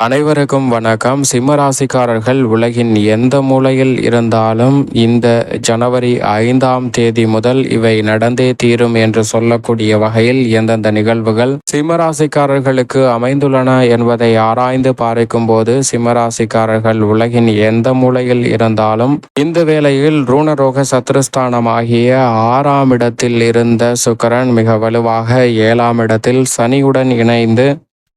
அனைவருக்கும் வணக்கம். சிம்மராசிக்காரர்கள் உலகின் எந்த மூலையில் இருந்தாலும் இந்த ஜனவரி ஐந்தாம் தேதி முதல் இவை நடந்தே தீரும் என்று சொல்லக்கூடிய வகையில் எந்தெந்த நிகழ்வுகள் சிம்மராசிக்காரர்களுக்கு அமைந்துள்ளன என்பதை ஆராய்ந்து பார்க்கும் போது சிம்மராசிக்காரர்கள் உலகின் எந்த மூலையில் இருந்தாலும் இந்த வேளையில் ரூணரோக சத்ருஸ்தானமாகிய ஆறாம் இடத்தில் இருந்த சுக்கரன் மிக வலுவாக ஏழாம் இடத்தில் சனியுடன் இணைந்து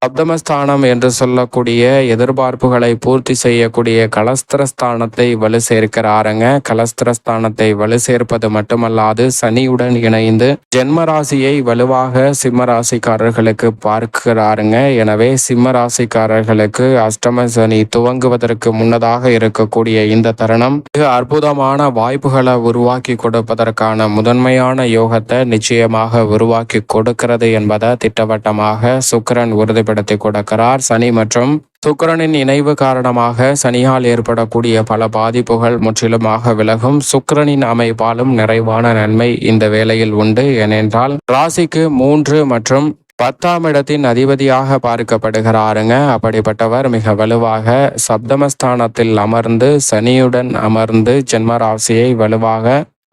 சப்தமஸ்தானம் என்று சொல்லக்கூடிய எதிர்பார்ப்புகளை பூர்த்தி செய்யக்கூடிய கலஸ்திரஸ்தானத்தை வலு சேர்க்கிறாருங்க. கலஸ்திரஸ்தானத்தை வலு சேர்ப்பது மட்டுமல்லாது சனியுடன் இணைந்து ஜென்மராசியை வலுவாக சிம்மராசிக்காரர்களுக்கு பார்க்கிறாருங்க. எனவே சிம்மராசிக்காரர்களுக்கு அஷ்டம சனி துவங்குவதற்கு முன்னதாக இருக்கக்கூடிய இந்த தருணம் மிக அற்புதமான வாய்ப்புகளை உருவாக்கி கொடுப்பதற்கான முதன்மையான யோகத்தை நிச்சயமாக உருவாக்கி கொடுக்கிறது என்பதை திட்டவட்டமாக சுக்கரன் உறுதி ஏற்படுத்தி கொடுக்கிறார். சனி மற்றும் சுக்கரனின் இணைவு காரணமாக சனியால் ஏற்படக்கூடிய பல பாதிப்புகள் முற்றிலுமாக விலகும். சுக்கரனின் அமைப்பாலும் நிறைவான நன்மை இந்த வேளையில் உண்டு. ஏனென்றால் ராசிக்கு மூன்று மற்றும் பத்தாம் இடத்தின் அதிபதியாக பார்க்கப்படுகிறாருங்க. அப்படிப்பட்டவர் மிக வலுவாக சப்தமஸ்தானத்தில் அமர்ந்து சனியுடன் அமர்ந்து ஜென்மராசியை வலுவாக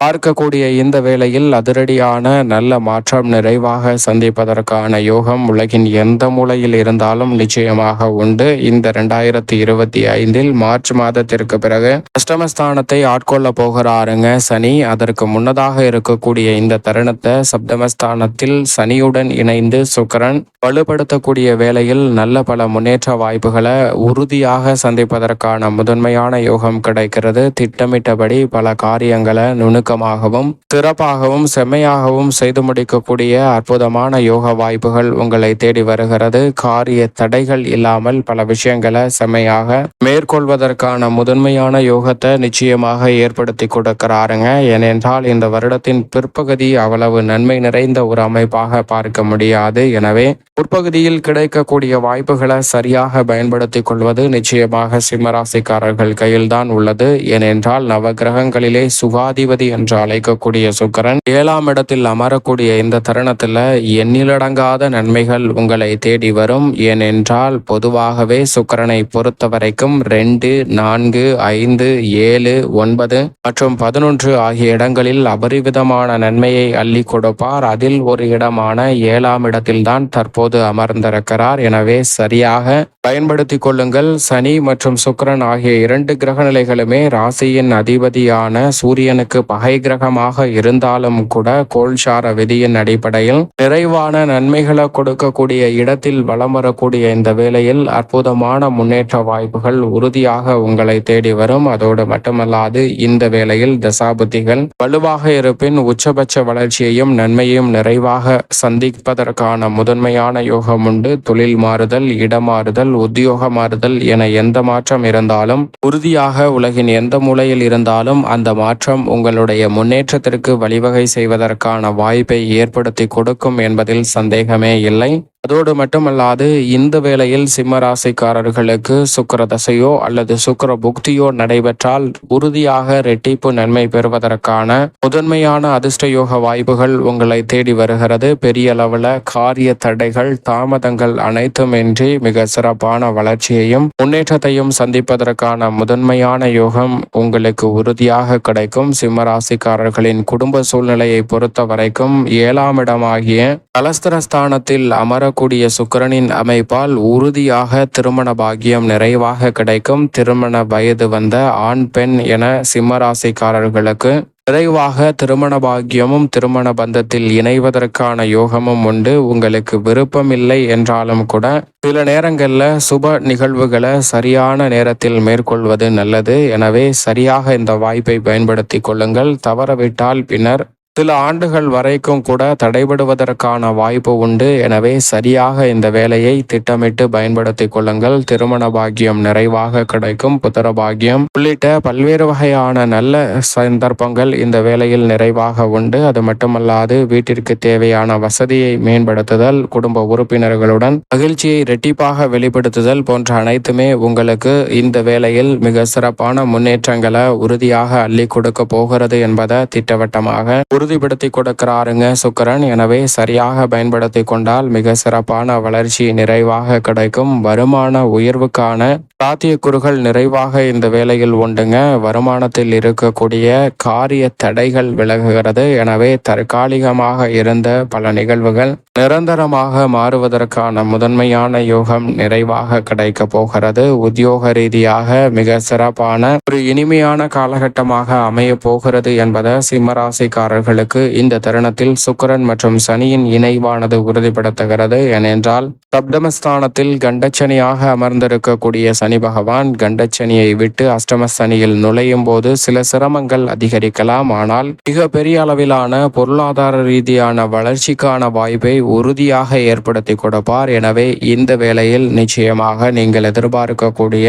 பார்க்கக்கூடிய இந்த வேளையில் அதிரடியான நல்ல மாற்றம் நிறைவாக சந்திப்பதற்கான யோகம் உலகின் எந்த மூலையில் இருந்தாலும் நிச்சயமாக உண்டு. இந்த இரண்டாயிரத்தி இருபத்தி ஐந்தில் மார்ச் மாதத்திற்கு பிறகு அஷ்டமஸ்தானத்தை ஆட்கொள்ள போகிறாருங்க சனி. அதற்கு முன்னதாக இருக்கக்கூடிய இந்த தருணத்தை சப்தமஸ்தானத்தில் சனியுடன் இணைந்து சுக்கரன் வலுப்படுத்தக்கூடிய வேளையில் நல்ல பல முன்னேற்ற வாய்ப்புகளை உறுதியாக சந்திப்பதற்கான முதன்மையான யோகம் கிடைக்கிறது. திட்டமிட்டபடி பல காரியங்களை நுணுக்க நுணுக்கமாகவும் சிறப்பாகவும் செம்மையாகவும் செய்து முடிக்கக்கூடிய அற்புதமான யோக வாய்ப்புகள் உங்களை தேடி வருகிறது. காரிய தடைகள் இல்லாமல் பல விஷயங்களை செம்மையாக மேற்கொள்வதற்கான முதன்மையான யோகத்தை நிச்சயமாக ஏற்படுத்தி கொடுக்கிறாருங்க. ஏனென்றால் இந்த வருடத்தின் பிற்பகுதி அவ்வளவு நன்மை நிறைந்த ஒரு அமைப்பாக பார்க்க முடியாது. எனவே உட்பகுதியில் கிடைக்கக்கூடிய வாய்ப்புகளை சரியாக பயன்படுத்திக் கொள்வது நிச்சயமாக சிம்மராசிக்காரர்கள் கையில்தான் உள்ளது. ஏனென்றால் நவகிரகங்களிலே சுகாதிபதி என்று அழைக்கக்கூடிய சுக்கரன் ஏழாம் இடத்தில் அமரக்கூடிய இந்த தருணத்தில் எண்ணிலடங்காத நன்மைகள் உங்களை தேடி வரும். ஏனென்றால் பொதுவாகவே சுக்கரனை பொறுத்த வரைக்கும் ரெண்டு நான்கு ஐந்து ஏழு ஒன்பது மற்றும் பதினொன்று ஆகிய இடங்களில் அபரிவிதமான நன்மையை அள்ளி கொடுப்பார். அதில் ஒரு இடமான ஏழாம் இடத்தில்தான் தற்போது அமர்ந்திருக்கிறார். எனவே சரியாக பயன்படுத்தி கொள்ளுங்கள். சனி மற்றும் சுக்கரன் ஆகிய இரண்டு கிரக நிலைகளுமே ராசியின் அதிபதியான சூரியனுக்கு பகை பகை கிரகமாக இருந்தாலும் கூட கோல்சார விதியின் அடிப்படையில் நிறைவான நன்மைகளை கொடுக்கக்கூடிய இடத்தில் வளம் வரக்கூடிய இந்த வேளையில் அற்புதமான முன்னேற்ற வாய்ப்புகள் உறுதியாக உங்களை தேடி வரும். அதோடு மட்டுமல்லாது இந்த வேளையில் தசாபுத்திகள் வலுவாக இருப்பின் உச்சபட்ச வளர்ச்சியையும் நன்மையும் நிறைவாக சந்திப்பதற்கான முதன்மையான யோகம் உண்டு. தொழில் மாறுதல் இடமாறுதல் உத்தியோக மாறுதல் என எந்த மாற்றம் இருந்தாலும் உறுதியாக உலகின் எந்த மூலையில் இருந்தாலும் அந்த மாற்றம் உங்களுடைய உங்களுடைய முன்னேற்றத்திற்கு வழிவகை செய்வதற்கான வாய்ப்பை ஏற்படுத்தி கொடுக்கும் என்பதில் சந்தேகமே இல்லை. அதோடு மட்டுமல்லாது இந்த வேளையில் சிம்ம ராசிக்காரர்களுக்கு சுக்கர தசையோ அல்லது சுக்கர புக்தியோ நடைபெற்றால் உறுதியாக ரெட்டிப்பு நன்மை பெறுவதற்கான முதன்மையான அதிர்ஷ்ட யோக வாய்ப்புகள் உங்களை தேடி வருகிறது. பெரிய அளவில் காரிய தடைகள் தாமதங்கள் அனைத்துமின்றி மிக சிறப்பான வளர்ச்சியையும் முன்னேற்றத்தையும் சந்திப்பதற்கான முதன்மையான யோகம் உங்களுக்கு உறுதியாக கிடைக்கும். சிம்ம ராசிக்காரர்களின் குடும்ப சூழ்நிலையை பொறுத்த வரைக்கும் ஏழாம் இடமாகிய கலஸ்தரஸ்தானத்தில் அமர வரக்கூடிய சுக்கரனின் அமைப்பால் உறுதியாக திருமண பாக்கியம் நிறைவாக கிடைக்கும். திருமண வயது வந்த ஆண் பெண் என சிம்மராசிக்காரர்களுக்கு விரைவாக திருமண பாக்கியமும் திருமண பந்தத்தில் இணைவதற்கான யோகமும் உண்டு. உங்களுக்கு விருப்பம் இல்லை என்றாலும் கூட சில நேரங்களில் சுப நிகழ்வுகளை சரியான நேரத்தில் மேற்கொள்வது நல்லது. எனவே சரியாக இந்த வாய்ப்பை பயன்படுத்தி கொள்ளுங்கள். தவறவிட்டால் பின்னர் சில ஆண்டுகள் வரைக்கும் கூட தடைபடுவதற்கான வாய்ப்பு உண்டு. எனவே சரியாக இந்த வேலையை திட்டமிட்டு பயன்படுத்தி கொள்ளுங்கள். திருமண பாக்கியம் நிறைவாக கிடைக்கும். புத்திர பாக்கியம் உள்ளிட்ட பல்வேறு வகையான நல்ல சந்தர்ப்பங்கள் இந்த வேலையில் நிறைவாக உண்டு. அது மட்டுமல்லாது வீட்டிற்கு தேவையான வசதியை மேம்படுத்துதல் குடும்ப உறுப்பினர்களுடன் மகிழ்ச்சியை இரட்டிப்பாக வெளிப்படுத்துதல் போன்ற அனைத்துமே உங்களுக்கு இந்த வேலையில் மிக சிறப்பான முன்னேற்றங்களை உறுதியாக அள்ளி கொடுக்க போகிறது என்பதை திட்டவட்டமாக உறுதி உறுதிப்படுத்தி கொடுக்கிறாருங்க சுக்கரன். எனவே சரியாக பயன்படுத்தி கொண்டால் மிக சிறப்பான வளர்ச்சி நிறைவாக கிடைக்கும். வருமான உயர்வுக்கான சாத்தியக்கூறுகள் நிறைவாக இந்த வேலையில் உண்டுங்க. வருமானத்தில் இருக்கக்கூடிய காரிய தடைகள் விலகுகிறது. எனவே தற்காலிகமாக இருந்த பல நிகழ்வுகள் நிரந்தரமாக மாறுவதற்கான முதன்மையான யோகம் நிறைவாக கிடைக்க போகிறது. உத்தியோக ரீதியாக மிக சிறப்பான ஒரு இனிமையான காலகட்டமாக அமைய போகிறது என்பதை சிம்மராசிக்காரர்களுக்கு இந்த தருணத்தில் சுக்கிரன் மற்றும் சனியின் இணைவானது உறுதிப்படுத்துகிறது. ஏனென்றால் சப்தமஸ்தானத்தில் கண்டச்சனியாக அமர்ந்திருக்கக்கூடிய சனி பகவான் கண்டச்சனியை விட்டு அஷ்டம சனியில் நுழையும் போது சில சிரமங்கள் அதிகரிக்கலாம். ஆனால் மிக பெரிய அளவிலான பொருளாதார ரீதியான வளர்ச்சிக்கான வாய்ப்பை உறுதியாக ஏற்படுத்தி கொடுப்பார். எனவே இந்த வேளையில் நிச்சயமாக நீங்கள் எதிர்பார்க்கக்கூடிய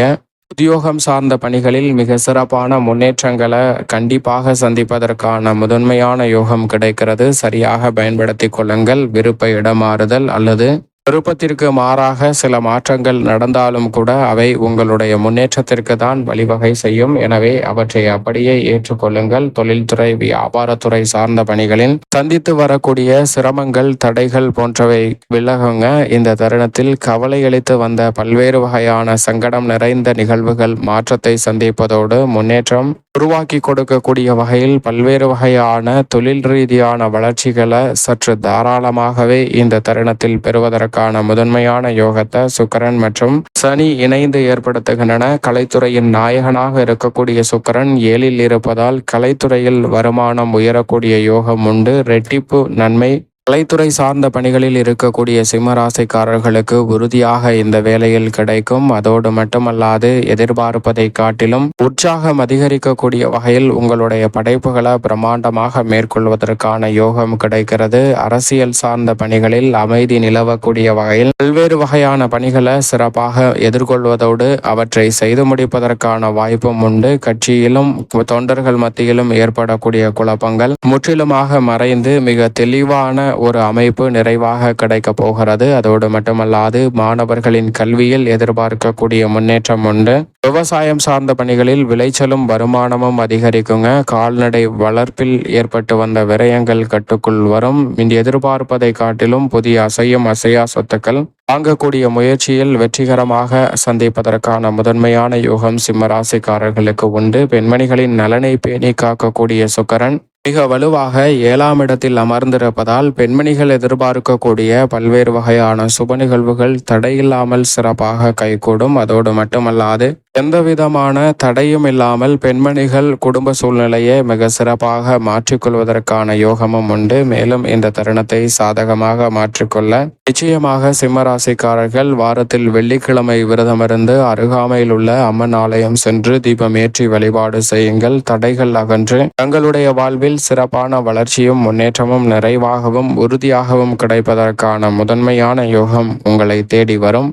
உத்தியோகம் சார்ந்த பணிகளில் மிக சிறப்பான முன்னேற்றங்களை கண்டிப்பாக சந்திப்பதற்கான முதன்மையான யோகம் கிடைக்கிறது. சரியாக பயன்படுத்தி கொள்ளுங்கள். விருப்ப இடமாறுதல் அல்லது விருப்பத்திற்கு மாறாக சில மாற்றங்கள் நடந்தாலும் கூட அவை உங்களுடைய முன்னேற்றத்திற்கு தான் வழிவகை செய்யும். எனவே அவற்றை அப்படியே ஏற்றுக்கொள்ளுங்கள். தொழில்துறை வியாபாரத்துறை சார்ந்த பணிகளில் சந்தித்து வரக்கூடிய சிரமங்கள் தடைகள் போன்றவை விலகுங்க. இந்த தருணத்தில் கவலையளித்து வந்த பல்வேறு வகையான சங்கடம் நிறைந்த நிகழ்வுகள் மாற்றத்தை சந்திப்பதோடு முன்னேற்றம் உருவாக்கி கொடுக்கக்கூடிய வகையில் பல்வேறு வகையான தொழில் ரீதியான வளர்ச்சிகளை சற்று தாராளமாகவே இந்த தருணத்தில் பெறுவதற்கு பெறுவதற்கான முதன்மையான யோகத்தை சுக்கரன் மற்றும் சனி இணைந்து ஏற்படுத்துகின்றன. கலைத்துறையின் நாயகனாக இருக்கக்கூடிய சுக்கரன் ஏழில் இருப்பதால் கலைத்துறையில் வருமானம் உயரக்கூடிய யோகம் உண்டு. ரெட்டிப்பு நன்மை கலைத்துறை சார்ந்த பணிகளில் இருக்கக்கூடிய சிம்மராசைக்காரர்களுக்கு உறுதியாக இந்த வேலையில் கிடைக்கும். அதோடு மட்டுமல்லாது எதிர்பார்ப்பதை காட்டிலும் உற்சாகம் அதிகரிக்கக்கூடிய வகையில் உங்களுடைய படைப்புகளை பிரம்மாண்டமாக மேற்கொள்வதற்கான யோகம் கிடைக்கிறது. அரசியல் சார்ந்த பணிகளில் அமைதி நிலவக்கூடிய வகையில் பல்வேறு வகையான பணிகளை சிறப்பாக எதிர்கொள்வதோடு அவற்றை செய்து முடிப்பதற்கான வாய்ப்பும் உண்டு. கட்சியிலும் தொண்டர்கள் மத்தியிலும் ஏற்படக்கூடிய குழப்பங்கள் முற்றிலுமாக மறைந்து மிக தெளிவான ஒரு அமைப்பு நிறைவாக கிடைக்கப் போகிறது. அதோடு மட்டுமல்லாது மாணவர்களின் கல்வியில் எதிர்பார்க்கக்கூடிய முன்னேற்றம் உண்டு. விவசாயம் சார்ந்த பணிகளில் விளைச்சலும் வருமானமும் அதிகரிக்குங்க. கால்நடை வளர்ப்பில் ஏற்பட்டு வந்த விரயங்கள் கட்டுக்குள் வரும். இந்த எதிர்பார்ப்பதை காட்டிலும் புதிய அசையும் அசையா சொத்துக்கள் வாங்கக்கூடிய முயற்சியில் வெற்றிகரமாக சந்திப்பதற்கான முதன்மையான யோகம் சிம்மராசிக்காரர்களுக்கு உண்டு. பெண்மணிகளின் நலனை பேணி காக்கக்கூடிய சுக்கரன் மிக வலுவாக ஏழாம் இடத்தில் அமர்ந்திருப்பதால் பெண்மணிகள் எதிர்பார்க்கக்கூடிய பல்வேறு வகையான சுப நிகழ்வுகள் தடையில்லாமல் சிறப்பாக கைகூடும். அதோடு மட்டுமல்லாது எந்தவிதமான தடையும் இல்லாமல் பெண்மணிகள் குடும்ப சூழ்நிலையை மிக சிறப்பாக மாற்றிக்கொள்வதற்கான யோகமும் உண்டு. மேலும் இந்த தருணத்தை சாதகமாக மாற்றிக்கொள்ள நிச்சயமாக சிம்மராசிக்காரர்கள் வாரத்தில் வெள்ளிக்கிழமை விரதமிருந்து அருகாமையில் உள்ள அம்மன் ஆலயம் சென்று தீபம் ஏற்றி வழிபாடு செய்யுங்கள். தடைகள் அகன்று தங்களுடைய வாழ்வில் சிறப்பான வளர்ச்சியும் முன்னேற்றமும் நிறைவாகவும் உறுதியாகவும் கிடைப்பதற்கான முதன்மையான யோகம் உங்களை தேடி வரும்.